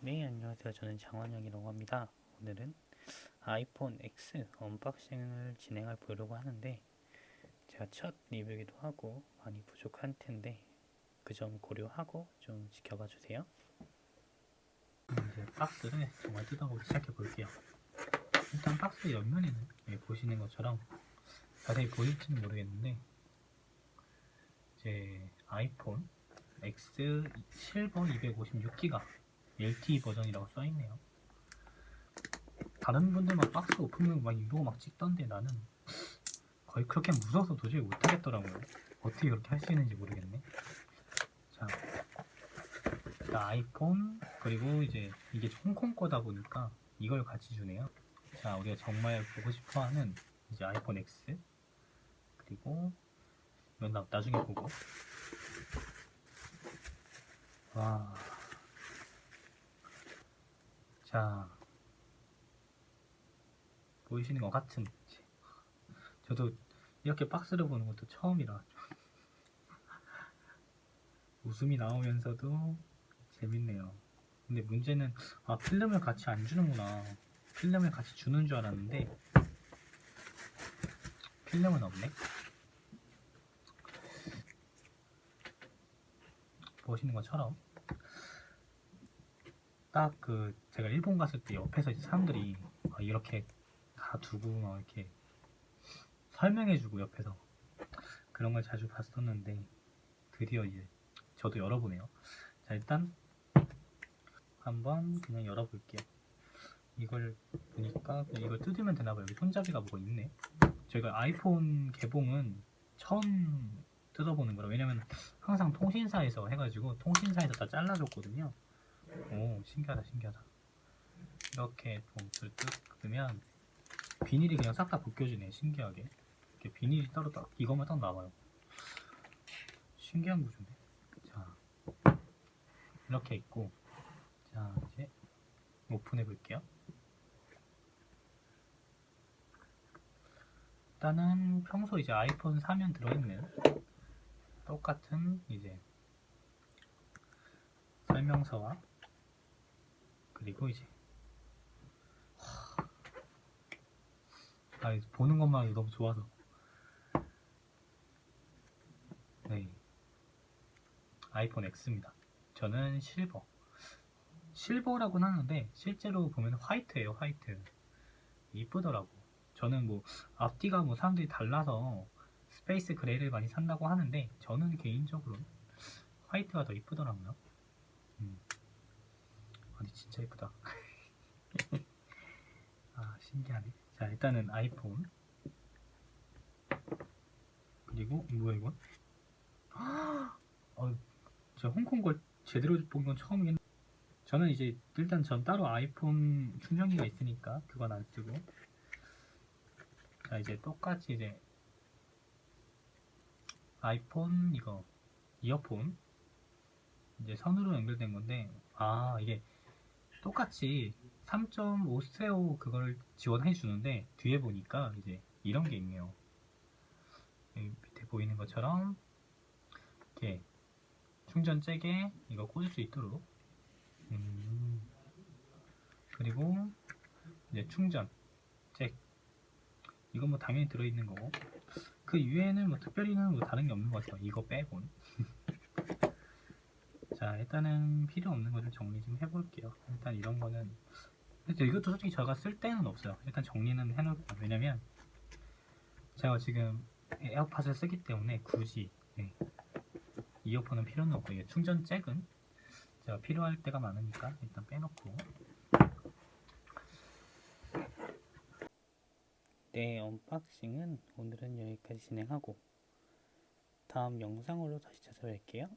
네, 안녕하세요. 저는 장원영이라고 합니다. 오늘은 아이폰 X 언박싱을 진행할 보려고 하는데 제가 첫 리뷰이기도 하고 많이 부족한 텐데 그 점 고려하고 좀 지켜봐 주세요. 이제 박스를 정말 뜯어보기 시작해 볼게요. 일단 박스 옆면에는 여기 보시는 것처럼 자세히 보일지는 모르겠는데 이제 아이폰 X 실버 256기가 LTE 버전이라고 써있네요. 다른 분들만 박스 오픈을 막 이러고 막 찍던데 나는 거의 그렇게 무서워서 도저히 못하겠더라고요. 어떻게 그렇게 할 수 있는지 모르겠네. 자, 일단 아이폰 그리고 이제 이게 홍콩 거다 보니까 이걸 같이 주네요. 자, 우리가 정말 보고 싶어하는 이제 아이폰 X 그리고 이건 나, 나중에 보고 와. 자, 보이시는 것 같은 저도 이렇게 박스를 보는 것도 처음이라 좀 웃음이 나오면서도 재밌네요. 근데 문제는 아 필름을 같이 안 주는구나. 필름을 같이 주는 줄 알았는데 필름은 없네. 보시는 것처럼 딱 그 제가 일본 갔을 때 옆에서 이제 사람들이 아, 이렇게 다 두고 막 이렇게 설명해주고 옆에서 그런 걸 자주 봤었는데 드디어 이제 저도 열어보네요. 자 일단 한번 그냥 열어볼게요. 이걸 보니까 이걸 뜯으면 되나 봐요. 여기 손잡이가 뭐가 있네. 저희가 아이폰 개봉은 처음 뜯어보는 거라 왜냐면 항상 통신사에서 해가지고 통신사에서 다 잘라줬거든요. 오 신기하다 신기하다. 이렇게 봉투를 뜯으면 비닐이 그냥 싹 다 벗겨지네 신기하게. 이렇게 비닐이 따로 딱 이것만 딱 나와요. 신기한 구조네. 자 이렇게 있고 자 이제 오픈해 볼게요. 일단은 평소 이제 아이폰 사면 들어있는 똑같은 이제 설명서와 그리고 이제 아 보는 것만 해도 너무 좋아서. 네. 아이폰 X입니다. 저는 실버. 실버라고는 하는데 실제로 보면 화이트예요 화이트. 이쁘더라고. 저는 뭐 앞뒤가 뭐 사람들이 달라서 스페이스 그레이를 많이 산다고 하는데 저는 개인적으로 화이트가 더 이쁘더라고요 진짜 이쁘다. 아 신기하네. 자 일단은 아이폰. 그리고 뭐야 이건? 어, 저 홍콩 걸 제대로 본 건 처음이긴 저는 이제 일단 전 따로 아이폰 충전기가 있으니까 그건 안 쓰고. 자 이제 똑같이 이제 아이폰 이거 이어폰. 이제 선으로 연결된 건데 아 이게 똑같이 3.5 스테레오 그걸 지원해 주는데 뒤에 보니까 이제 이런 게 있네요. 밑에 보이는 것처럼 이렇게 충전 잭에 이거 꽂을 수 있도록. 음. 그리고 이제 충전 잭. 이건 뭐 당연히 들어있는 거고. 그 위에는 뭐 특별히는 뭐 다른 게 없는 것 같아요. 이거 빼곤 자 일단은 필요 없는 거좀 정리 좀 해볼게요. 일단 이런 거는 이것도 솔직히 제가 쓸 때는 없어요. 일단 정리는 해놓을게요 왜냐면 제가 지금 에어팟을 쓰기 때문에 굳이 네. 이어폰은 필요는 없고 이게 충전 잭은 제가 필요할 때가 많으니까 일단 빼놓고. 네 언박싱은 오늘은 여기까지 진행하고 다음 영상으로 다시 찾아뵐게요